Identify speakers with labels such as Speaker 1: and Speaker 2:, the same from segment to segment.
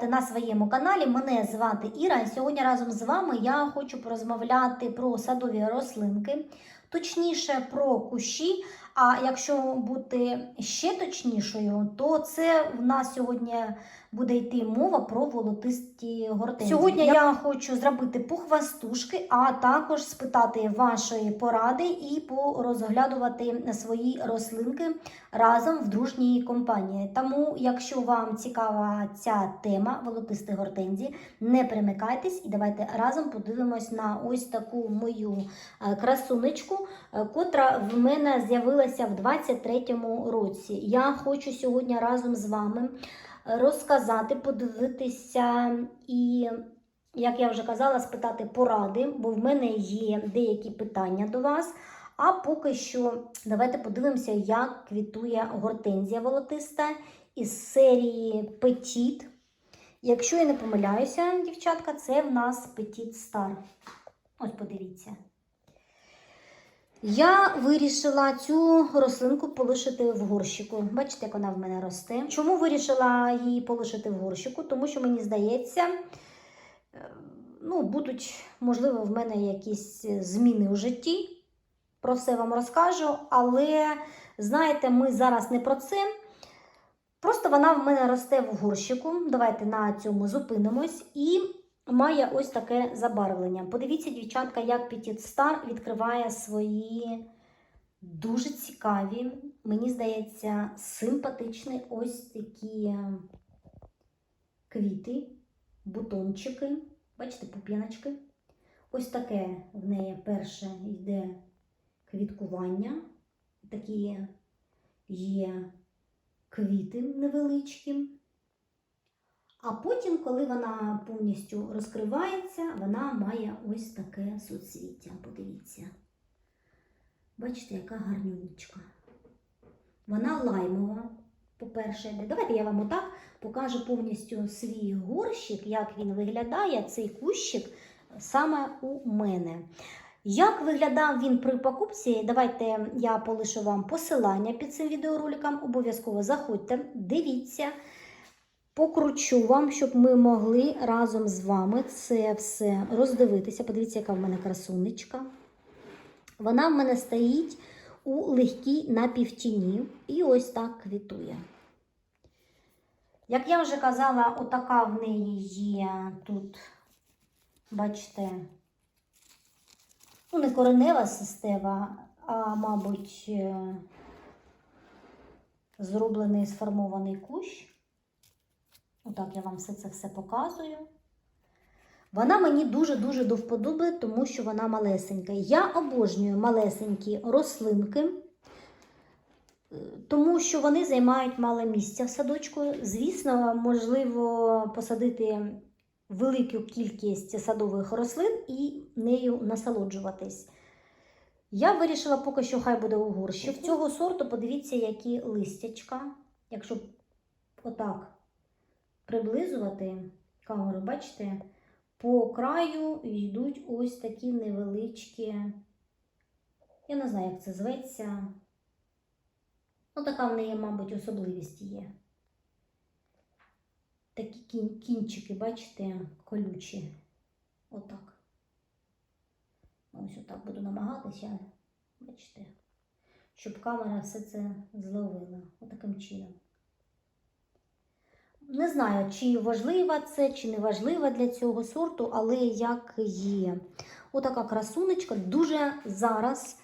Speaker 1: Вітати на своєму каналі. Мене звати Іра. І сьогодні разом з вами я хочу порозмовляти про садові рослинки, точніше про кущі. А якщо бути ще точнішою, то це в нас сьогодні буде йти мова про волотисті гортензії. Сьогодні я хочу зробити пухвастушки, а також спитати вашої поради і порозглядувати свої рослинки разом в дружній компанії. Тому, якщо вам цікава ця тема волотистих гортензій, не перемикайтесь і давайте разом подивимось на ось таку мою е, красунечку, е, котра в мене з'явилася в 23-му році. Я хочу сьогодні разом з вами розказати, подивитися і, як я вже казала, спитати поради, бо в мене є деякі питання до вас. А поки що давайте подивимося, як квітує гортензія волотиста із серії Petit. Якщо я не помиляюся, дівчатка, це в нас Petit Star. Ось подивіться. Я вирішила цю рослинку полишити в горщику. Бачите, як вона в мене росте. Чому вирішила її полишити в горщику? Тому що мені здається, е, ну, будуть, можливо, в мене якісь зміни у житті. Про все вам розкажу, але знаєте, ми зараз не про це. Просто вона в мене росте в горщику. Давайте на цьому зупинимось. І має ось таке забарвлення. Подивіться, дівчатка, як Petit Star відкриває свої дуже цікаві, мені здається, симпатичні ось такі квіти, бутончики. Бачите, пуп'яночки. Ось таке в неї перше йде квіткування. Такі є квіти невеличкі. А потім, коли вона повністю розкривається, вона має ось таке суцвіття. Подивіться. Бачите, яка гарнючка. Вона лаймова, по-перше. Давайте я вам отак покажу повністю свій горщик, як він виглядає, цей кущик саме у мене. Як виглядав він при покупці, давайте я полишу вам посилання під цим відеороликом. Обов'язково заходьте, дивіться, покручу вам, щоб ми могли разом з вами це все роздивитися. Подивіться, яка в мене красунечка. Вона в мене стоїть у легкій напівтіні і ось так квітує. Як я вже казала, отака в неї є тут, бачите, ну, не коренева система, а, мабуть, е, зроблений сформований кущ. Отак я вам все це все показую. Вона мені дуже-дуже до вподоби, тому що вона малесенька. Я обожнюю малесенькі рослинки, тому що вони займають мало місця в садочку. Звісно, можливо посадити велику кількість садових рослин і нею насолоджуватись. Я вирішила поки що хай буде у горщі. В цього сорту подивіться, які листячка. Якщо отак приблизувати камеру, бачите, по краю йдуть ось такі невеличкі, я не знаю, як це зветься. Ну, така в неї, мабуть, особливість є. Такі кін- кінчики, бачите, колючі. Отак. Ось отак буду намагатися, бачите, щоб камера все це зловила. Отаким чином. Не знаю, чи важлива це, чи не важлива для цього сорту, але як є. Отака красунечка. Дуже зараз,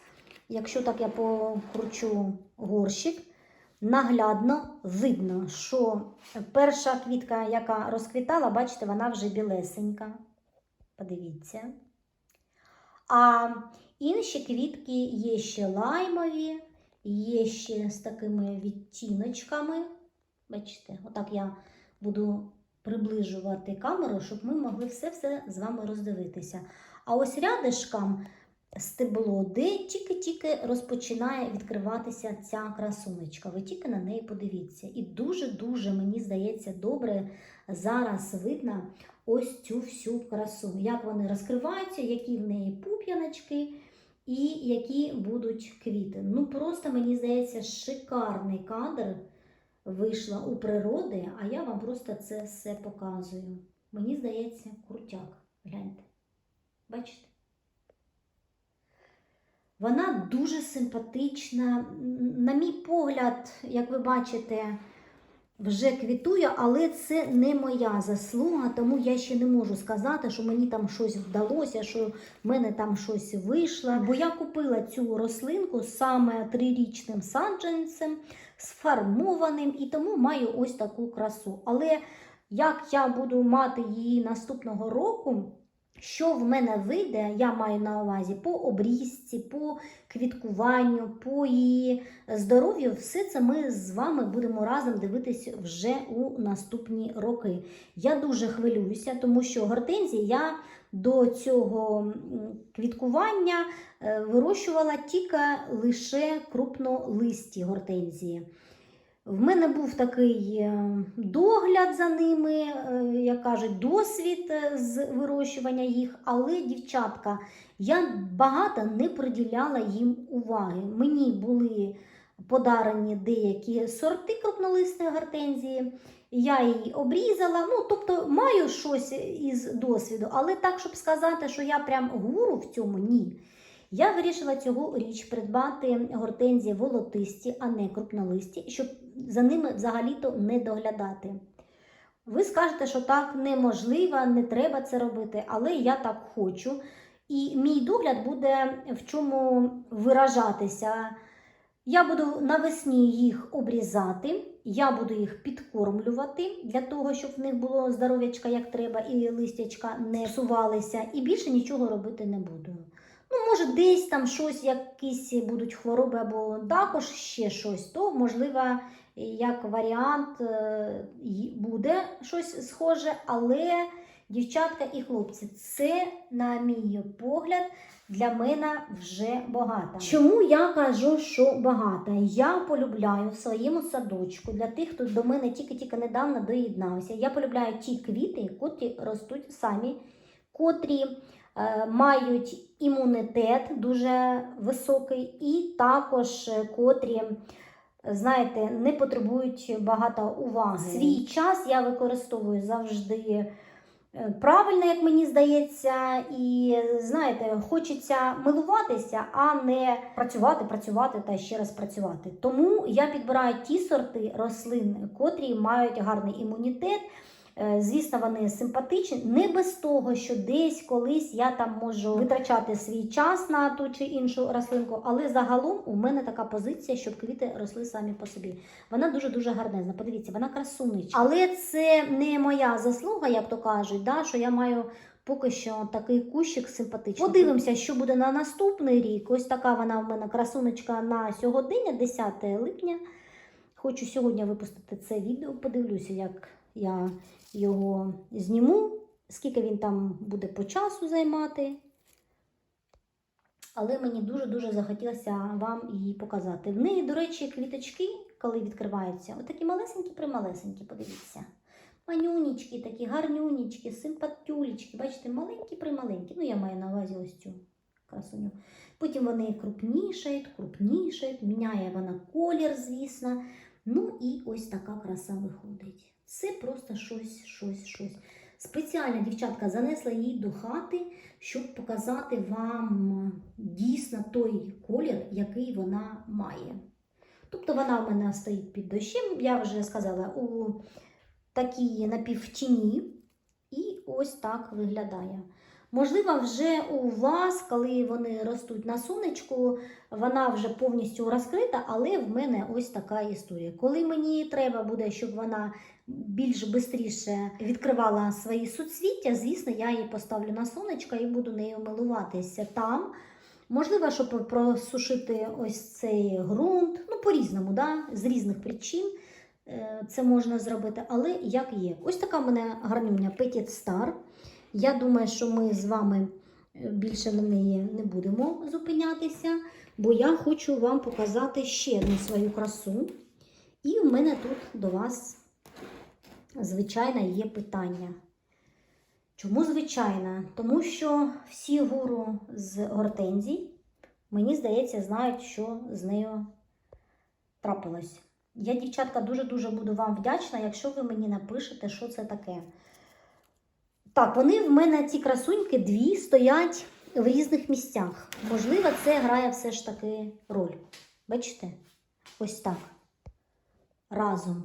Speaker 1: якщо так я покручу горщик, наглядно видно, що перша квітка, яка розквітала, бачите, вона вже білесенька. Подивіться. А інші квітки є ще лаймові, є ще з такими відтіночками. Бачите, отак я буду приближувати камеру, щоб ми могли все-все з вами роздивитися. А ось рядишком стебло, де тільки-тільки розпочинає відкриватися ця красунечка. Ви тільки на неї подивіться. І дуже-дуже, мені здається, добре зараз видно ось цю всю красу. Як вони розкриваються, які в неї пуп'яночки і які будуть квіти. Ну, просто, мені здається, шикарний кадр вийшла у природи, а я вам просто це все показую. Мені здається, крутяк. Гляньте. Бачите? Вона дуже симпатична. На мій погляд, як ви бачите, вже квітує, але це не моя заслуга, тому я ще не можу сказати, що мені там щось вдалося, що в мене там щось вийшло. Бо я купила цю рослинку саме трирічним саджанцем, сформованим, і тому маю ось таку красу. Але як я буду мати її наступного року, що в мене вийде, я маю на увазі по обрізці, по квіткуванню, по її здоров'ю, все це ми з вами будемо разом дивитися вже у наступні роки. Я дуже хвилююся, тому що гортензії я до цього квіткування е, вирощувала тільки лише крупнолисті гортензії. В мене був такий е, догляд за ними, е, як кажуть, досвід е, з вирощування їх, але, дівчатка, я багато не приділяла їм уваги. Мені були подарені деякі сорти крупнолисної гортензії. Я її обрізала, ну тобто маю щось із досвіду, але так, щоб сказати, що я прям гуру в цьому ні. Я вирішила цьогоріч придбати гортензії волотисті, а не крупнолисті, щоб за ними взагалі-то не доглядати. Ви скажете, що так неможливо, не треба це робити, але я так хочу. І мій догляд буде в чому виражатися. Я буду навесні їх обрізати, я буду їх підкормлювати для того, щоб в них було здоров'ячка як треба, і листячка не псувалися, і більше нічого робити не буду. Ну, може, десь там щось, якісь будуть хвороби або також ще щось, то, можливо, як варіант е, буде щось схоже, але дівчатка і хлопці, це, на мій погляд, для мене вже багато. Чому я кажу, що багато? Я полюбляю в своєму садочку для тих, хто до мене тільки-тільки недавно доєднався. Я полюбляю ті квіти, котрі ростуть самі, котрі мають імунітет дуже високий, і також е, котрі. Знаєте, не потребують багато уваги. Свій час я використовую завжди е, правильно, як мені здається, і знаєте, хочеться милуватися, а не працювати, працювати та ще раз працювати. Тому я підбираю ті сорти рослин, котрі мають гарний імунітет. Е, Звісно, вони симпатичні, не без того, що десь колись я там можу витрачати свій час на ту чи іншу рослинку, але загалом у мене така позиція, щоб квіти росли самі по собі. Вона дуже-дуже гарнезна. Подивіться, вона красунечка. Але це не моя заслуга, як то кажуть, да, що я маю поки що такий кущик симпатичний. Подивимося, що буде на наступний рік. Ось така вона в мене красунечка на сьогодення, 10 липня. Хочу сьогодні випустити це відео. Подивлюся, як я його зніму, скільки він там буде по часу займати. Але мені дуже-дуже захотілося вам її показати. В неї, до речі, квіточки, коли відкриваються, отакі малесенькі-прималесенькі, подивіться. Манюнічки, такі гарнюнічки, симпатюлічки. Бачите, маленькі-прималенькі. Ну, я маю на увазі ось цю красуню. Потім вони крупнішають, крупнішають, міняє вона колір, звісно. Ну і ось така краса виходить. Це просто щось, щось, щось. Спеціально дівчатка занесла її до хати, щоб показати вам дійсно той колір, який вона має. Тобто вона в мене стоїть під дощем, я вже сказала, у такій напівтіні. І ось так виглядає. Можливо, вже у вас, коли вони ростуть на сонечку, вона вже повністю розкрита, але в мене ось така історія. Коли мені треба буде, щоб вона більш швидше відкривала свої суцвіття, звісно, я її поставлю на сонечко і буду нею милуватися там. Можливо, щоб просушити ось цей ґрунт, ну по-різному, да? з різних причин е, це можна зробити, але як є. Ось така в мене гарнюня Petit Star. Я думаю, що ми з вами е, більше на неї не будемо зупинятися, бо я хочу вам показати ще одну свою красу. І в мене тут до вас, звичайно, є питання. Чому звичайно? Тому що всі гуру з гортензій, мені здається, знають, що з нею трапилось. Я, дівчатка, дуже-дуже буду вам вдячна, якщо ви мені напишете, що це таке. Так, вони в мене ці красуньки дві стоять в різних місцях. Можливо, це грає все ж таки роль. Бачите? Ось так. Разом.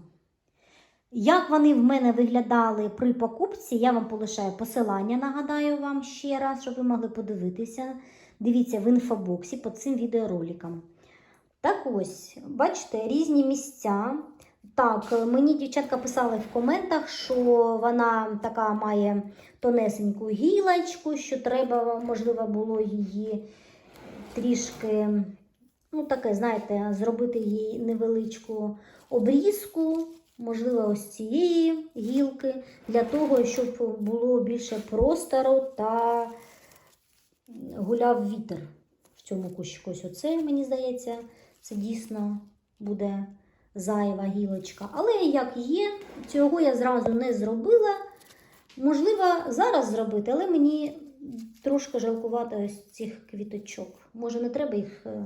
Speaker 1: Як вони в мене виглядали при покупці, я вам полишаю посилання, нагадаю вам ще раз, щоб ви могли подивитися. Дивіться в інфобоксі під цим відеороликом. Так ось, бачите, різні місця. Так, мені дівчатка писали в коментах, що вона така має тонесеньку гілочку, що треба, можливо, було її трішки, ну таке, знаєте, зробити їй невеличку обрізку, можливо, ось цієї гілки, для того, щоб було більше простору та гуляв вітер в цьому кущику. Ось оце, мені здається, це дійсно буде зайва гілочка. Але як є, цього я зразу не зробила. Можливо, зараз зробити, але мені трошки жалкувати ось цих квіточок. Може, не треба їх е,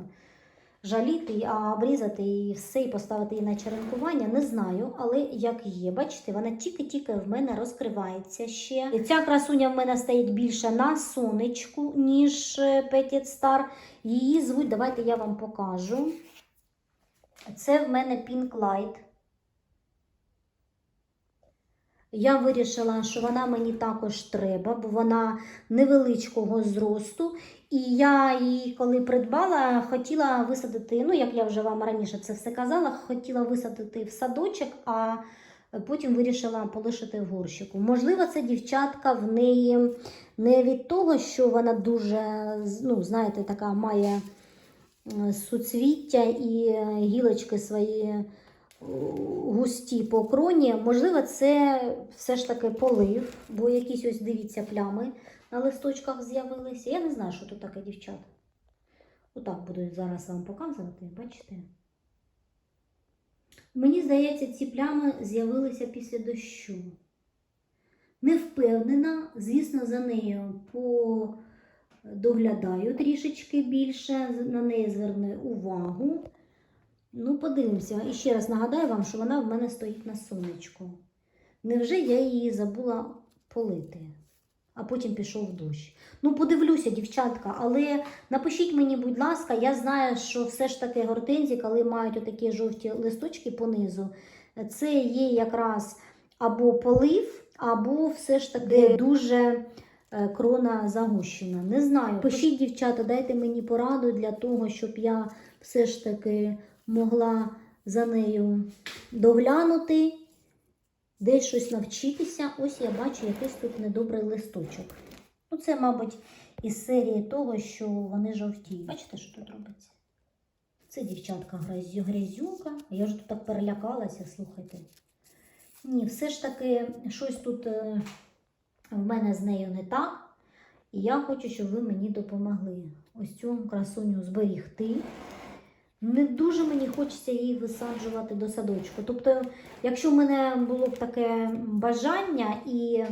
Speaker 1: жаліти, а обрізати і все, і поставити її на черенкування. Не знаю, але як є. Бачите, вона тільки-тільки в мене розкривається ще. Ця красуня в мене стоїть більше на сонечку, ніж е, Petit Star. Її звуть, давайте я вам покажу. Це в мене Pink Light. Я вирішила, що вона мені також треба, бо вона невеличкого зросту. І я її, коли придбала, хотіла висадити, ну, як я вже вам раніше це все казала, хотіла висадити в садочок, а потім вирішила полишити в горщику. Можливо, це дівчатка в неї не від того, що вона дуже, ну, знаєте, така має суцвіття і е, гілочки свої е, густі по кроні. Можливо, це все ж таки полив, бо якісь ось дивіться плями на листочках з'явилися. Я не знаю, що тут таке, дівчат. Отак буду зараз вам показувати, бачите? Мені здається, ці плями з'явилися після дощу. Не впевнена, звісно, за нею подоглядаю трішечки більше, на неї зверну увагу. Ну, подивимося. І ще раз нагадаю вам, що вона в мене стоїть на сонечку. Невже я її забула полити, а потім пішов дощ? Ну, подивлюся, дівчатка, але напишіть мені, будь ласка, я знаю, що все ж таки гортензії, коли мають отакі жовті листочки понизу, це є якраз або полив, або все ж таки дуже крона загущена. Не знаю. Пишіть, дівчата, дайте мені пораду для того, щоб я все ж таки могла за нею доглянути, десь щось навчитися. Ось я бачу якийсь тут недобрий листочок. Ну, це, мабуть, із серії того, що вони жовтіють. Бачите, що тут робиться? Це дівчатка грязюка. Я ж тут так перелякалася, слухайте. Ні, все ж таки щось тут е, в мене з нею не так. І я хочу, щоб ви мені допомогли ось цю красуню зберігти. Не дуже мені хочеться її висаджувати до садочку. Тобто, якщо в мене було б таке бажання і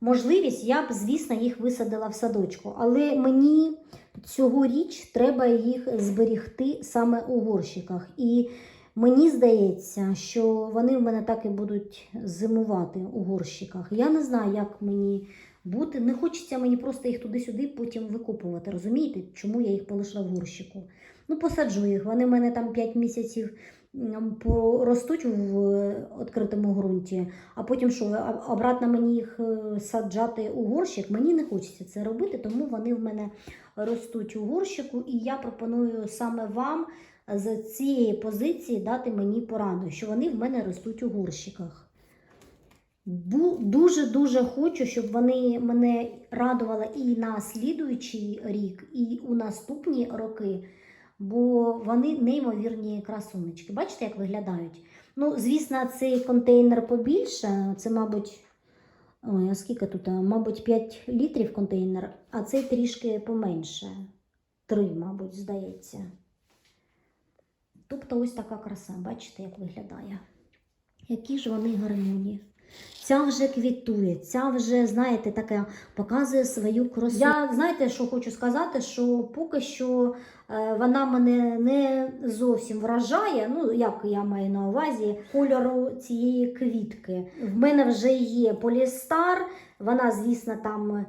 Speaker 1: можливість, я б, звісно, їх висадила в садочку. Але мені цьогоріч треба їх зберігти саме у горщиках. І мені здається, що вони в мене так і будуть зимувати у горщиках. Я не знаю, як мені бути. Не хочеться мені просто їх туди-сюди потім викупувати. Розумієте, чому я їх полишила в горщику? Ну, посаджу їх. Вони в мене там 5 місяців м, поростуть в відкритому ґрунті, а потім що, обратно мені їх е, саджати у горщик. Мені не хочеться це робити, тому вони в мене ростуть у горщику, і я пропоную саме вам з цієї позиції дати мені пораду, що вони в мене ростуть у горщиках. Дуже-дуже хочу, щоб вони мене радували і на слідуючий рік, і у наступні роки, бо вони неймовірні красунечки. Бачите, як виглядають? Ну, звісно, цей контейнер побільше, це, мабуть, ой, а скільки тут? Мабуть, 5 літрів контейнер, а цей трішки поменше. 3, мабуть, здається. Тобто ось така краса, бачите, як виглядає. Які ж вони гармоні. Ця вже квітує, ця вже, знаєте, таке показує свою красу. Я знаєте, що хочу сказати, що поки що е, вона мене не зовсім вражає. Ну, як я маю на увазі, кольору цієї квітки. В мене вже є полістар, вона, звісно, там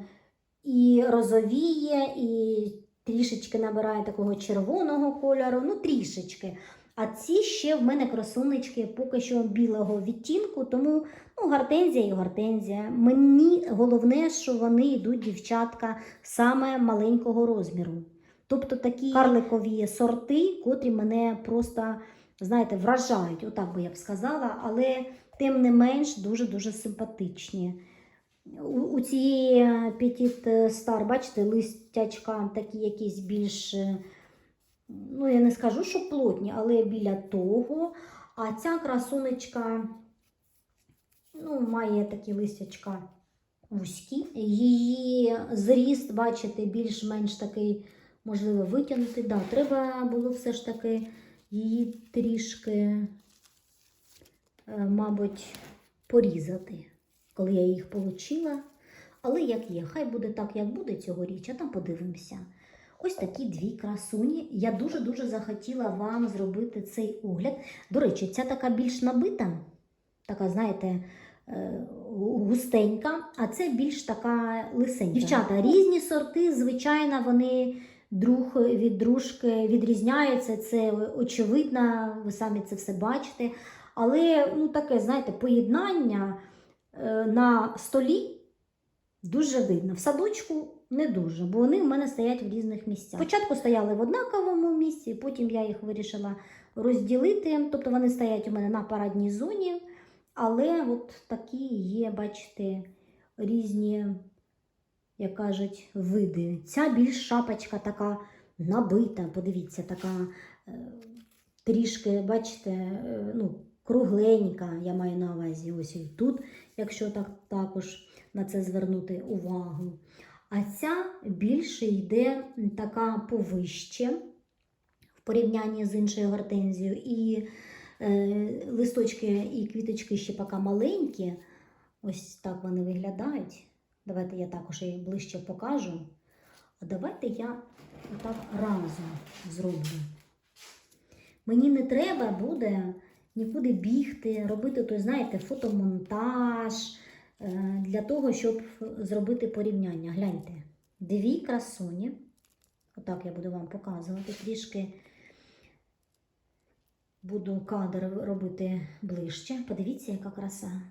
Speaker 1: і розовіє, і трішечки набирає такого червоного кольору, ну трішечки. А ці ще в мене красунечки поки що білого відтінку, тому ну, гортензія і гортензія. Мені головне, що вони йдуть, дівчатка, саме маленького розміру. Тобто такі карликові сорти, котрі мене просто, знаєте, вражають, отак би я б сказала, але тим не менш дуже-дуже симпатичні. У, у цієї Petit Star, бачите, листячка такі якісь більш, е, ну я не скажу, що плотні, але біля того. А ця красунечка ну, має такі листячка вузькі. Її зріст, бачите, більш-менш такий, можливо, витягнутий. Да, треба було все ж таки її трішки, е, мабуть, порізати, коли я їх отримала. Але як є, хай буде так, як буде цьогоріч, а там подивимося. Ось такі дві красуні. Я дуже-дуже захотіла вам зробити цей огляд. До речі, ця така більш набита, така, знаєте, е, густенька, а це більш така лисенька. Дівчата, різні сорти, звичайно, вони друг від дружки відрізняються. Це очевидно, ви самі це все бачите. Але ну, таке, знаєте, поєднання на столі дуже видно. В садочку не дуже, бо вони в мене стоять в різних місцях. Спочатку стояли в однаковому місці, потім я їх вирішила розділити. Тобто вони стоять у мене на парадній зоні, але от такі є, бачите, різні, як кажуть, види. Ця більш шапочка така набита, подивіться, така е, трішки, бачите, е, ну, кругленька, я маю на увазі ось і тут, якщо так також на це звернути увагу. А ця більше йде така повище в порівнянні з іншою гортензією. І е, листочки і квіточки ще поки маленькі. Ось так вони виглядають. Давайте я також її ближче покажу. А давайте я отак разом зроблю. Мені не треба буде нікуди бігти, робити той, знаєте, фотомонтаж е, для того, щоб зробити порівняння. Гляньте, дві красуні. Отак я буду вам показувати. Трішки буду кадр робити ближче. Подивіться, яка краса.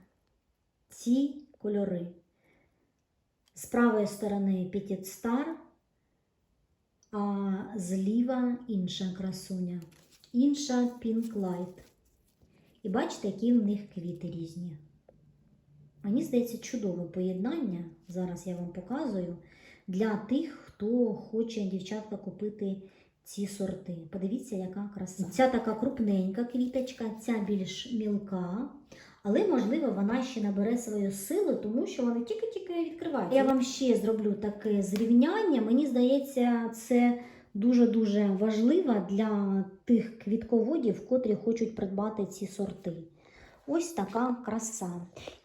Speaker 1: Ці кольори. З правої сторони Petit Star, а зліва інша красуня. Інша Pink Light. І бачите, які в них квіти різні. Мені здається, чудове поєднання. Зараз я вам показую для тих, хто хоче, дівчатка, купити ці сорти. Подивіться, яка краса. Ця така крупненька квіточка, ця більш мілка. Але, можливо, вона ще набере свою силу, тому що вони тільки-тільки відкриваються. Я вам ще зроблю таке зрівняння. Мені здається, це дуже-дуже важливо для тих квітководів, котрі хочуть придбати ці сорти. Ось така краса.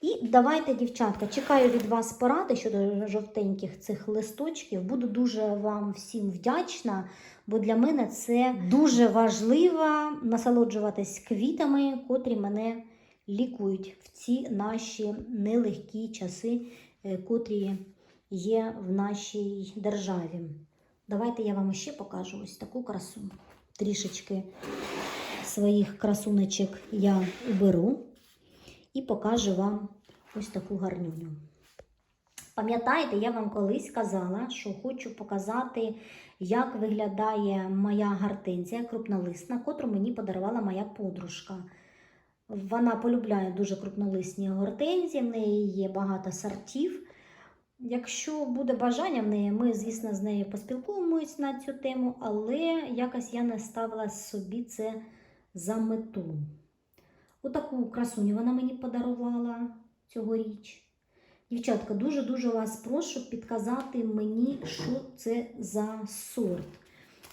Speaker 1: І давайте, дівчатка, чекаю від вас поради щодо жовтеньких цих листочків. Буду дуже вам всім вдячна, бо для мене це дуже важливо насолоджуватись квітами, котрі мене лікують в ці наші нелегкі часи, е, котрі є в нашій державі. Давайте я вам ще покажу ось таку красу. Трішечки своїх красуночок я уберу і покажу вам ось таку гарнюню. Пам'ятаєте, я вам колись казала, що хочу показати, як виглядає моя гортензія крупнолисна, котру мені подарувала моя подружка. Вона полюбляє дуже крупнолисні гортензії, в неї є багато сортів. Якщо буде бажання в неї, ми, звісно, з нею поспілкуємось на цю тему, але якось я не ставила собі це за мету. Отаку красуню вона мені подарувала цьогоріч. Дівчатка, дуже-дуже вас прошу підказати мені, що це за сорт.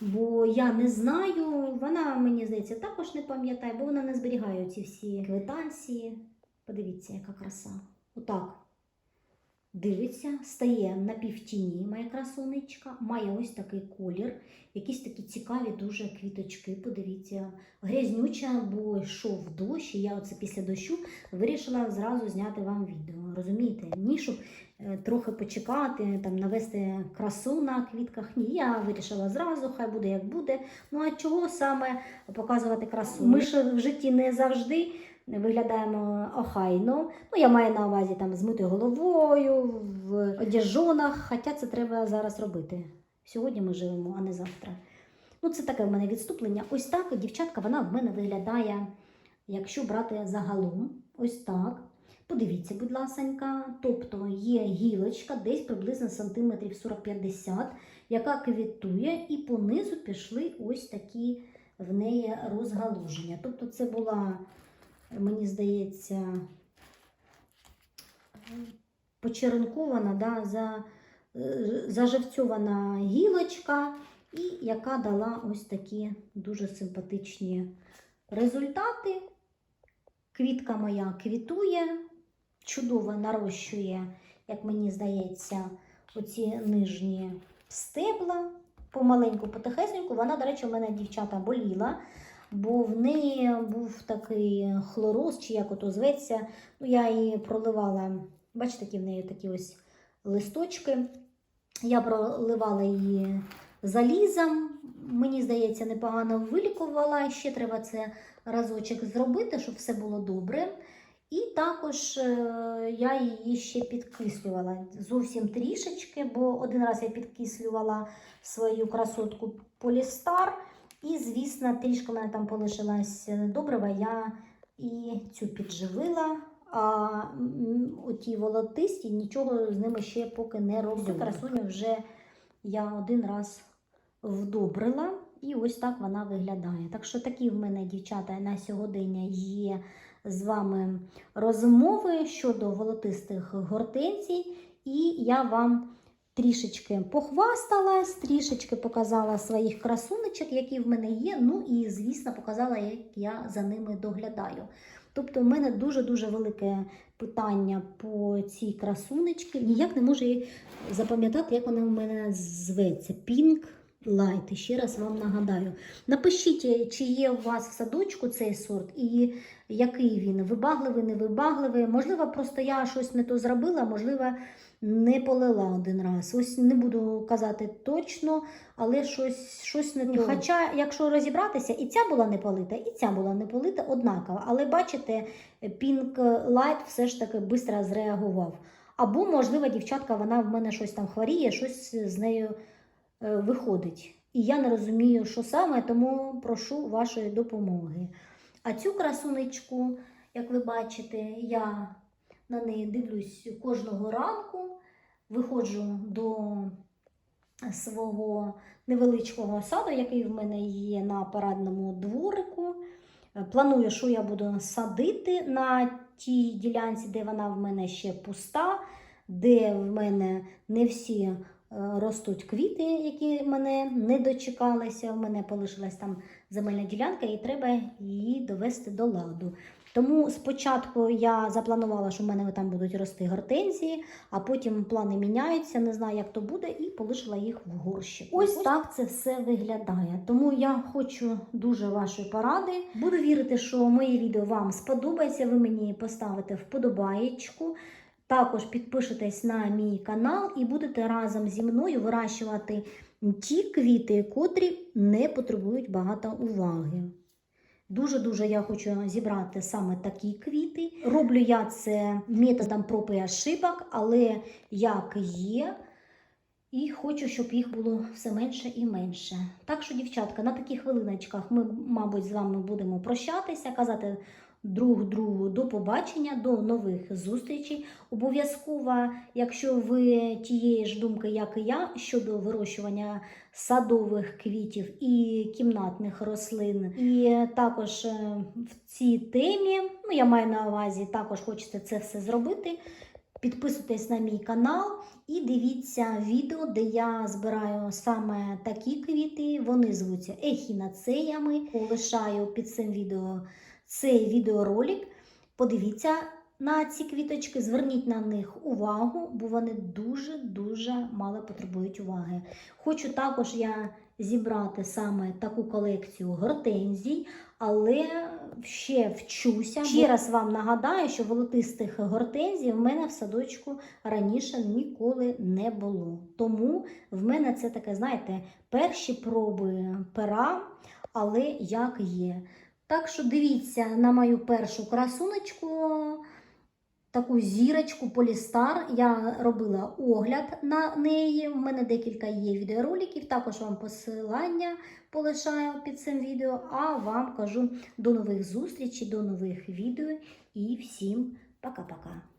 Speaker 1: Бо я не знаю, вона, мені здається, також не пам'ятає, бо вона не зберігає ці всі квитанції. Подивіться, яка краса. Отак. Дивиться, стає на півтіні моя красунечка, має ось такий колір, якісь такі цікаві дуже квіточки. Подивіться, грязнюча, бо йшов дощ, і я оце після дощу вирішила зразу зняти вам відео. Розумієте? Ні, щоб е, трохи почекати, там навести красу на квітках. Ні, я вирішила зразу, хай буде як буде. Ну а чого саме показувати красу? Ми ж в житті не завжди виглядаємо охайно. Ну, я маю на увазі там змити головою, в одяжонах, хоча це треба зараз робити. Сьогодні ми живемо, а не завтра. Ну, це таке в мене відступлення. Ось так дівчатка, вона в мене виглядає, якщо брати загалом, ось так. Подивіться, будь ласенька, тобто є гілочка десь приблизно сантиметрів 40-50, яка квітує, і понизу пішли ось такі в неї розгалуження. Тобто це була, мені здається, почеренкована, да, за, е, заживцьована гілочка, і яка дала ось такі дуже симпатичні результати. Квітка моя квітує, чудово нарощує, як мені здається, оці нижні стебла. Помаленьку, потихесеньку. Вона, до речі, у мене дівчата боліла, бо в неї був такий хлороз, чи як ото зветься. Ну, я її проливала, бачите, які в неї такі ось листочки. Я проливала її залізом. Мені здається, непогано вилікувала. Ще треба це разочок зробити, щоб все було добре. І також е, я її ще підкислювала зовсім трішечки, бо один раз я підкислювала свою красотку Полістар. І, звісно, трішки в мене там полишилась добрива, я і цю підживила. А оті волотисті нічого з ними ще поки не робила. Цю красуню вже я один раз вдобрила, і ось так вона виглядає. Так що такі в мене, дівчата, на сьогодення є з вами розмови щодо волотистих гортензій, і я вам трішечки похвасталась, трішечки показала своїх красуночок, які в мене є. Ну і, звісно, показала, як я за ними доглядаю. Тобто, в мене дуже-дуже велике питання по цій красунечці. Ніяк не можу запам'ятати, як вона в мене зветься. Pink Light. Ще раз вам нагадаю. Напишіть, чи є у вас в садочку цей сорт і який він вибагливий, невибагливий. Можливо, просто я щось не то зробила, можливо, не полила один раз. Ось не буду казати точно, але щось, щось не то. Хоча, якщо розібратися, і ця була не полита, і ця була не полита однаково. Але бачите, Pink Light все ж таки швидко зреагував. Або, можливо, дівчатка, вона в мене щось там хворіє, щось з нею виходить. І я не розумію, що саме, тому прошу вашої допомоги. А цю красунечку, як ви бачите, я на неї дивлюсь кожного ранку, виходжу до свого невеличкого саду, який в мене є на парадному дворику. Е, Планую, що я буду садити на тій ділянці, де вона в мене ще пуста, де в мене не всі е, ростуть квіти, які мене не дочекалися. У мене полишилась там земельна ділянка, і треба її довести до ладу. Тому спочатку я запланувала, що в мене там будуть рости гортензії, а потім плани міняються, не знаю, як то буде, і полишила їх в горщі. Ось так це все виглядає. Тому я хочу дуже вашої поради. Буду вірити, що моє відео вам сподобається. Ви мені поставите вподобаєчку. Також підпишитесь на мій канал і будете разом зі мною вирощувати ті квіти, котрі не потребують багато уваги. Дуже-дуже я хочу зібрати саме такі квіти. Роблю я це методом проб і ошибок, але як є. І хочу, щоб їх було все менше і менше. Так що, дівчатка, на таких хвилиночках ми, мабуть, з вами будемо прощатися, казати друг другу до побачення, до нових зустрічей. Обов'язково, якщо ви тієї ж думки, як і я, щодо вирощування садових квітів і кімнатних рослин, і також е, в цій темі, ну я маю на увазі, також хочете це все зробити. Підписуйтесь на мій канал і дивіться відео, де я збираю саме такі квіти. Вони звуться ехінацеями. Лишаю під цим відео цей відеоролик. Подивіться, на ці квіточки, зверніть на них увагу, бо вони дуже-дуже мало потребують уваги. Хочу також я зібрати саме таку колекцію гортензій, але ще вчуся. Ще раз вам нагадаю, що волотистих гортензій в мене в садочку раніше ніколи не було. Тому в мене це таке, знаєте, перші проби пера, але як є. Так що дивіться на мою першу красуночку, таку зірочку Полістар. Я робила огляд на неї. У мене декілька є відеороликів. Також вам посилання полишаю під цим відео. А вам кажу до нових зустрічей, до нових відео і всім пока-пока.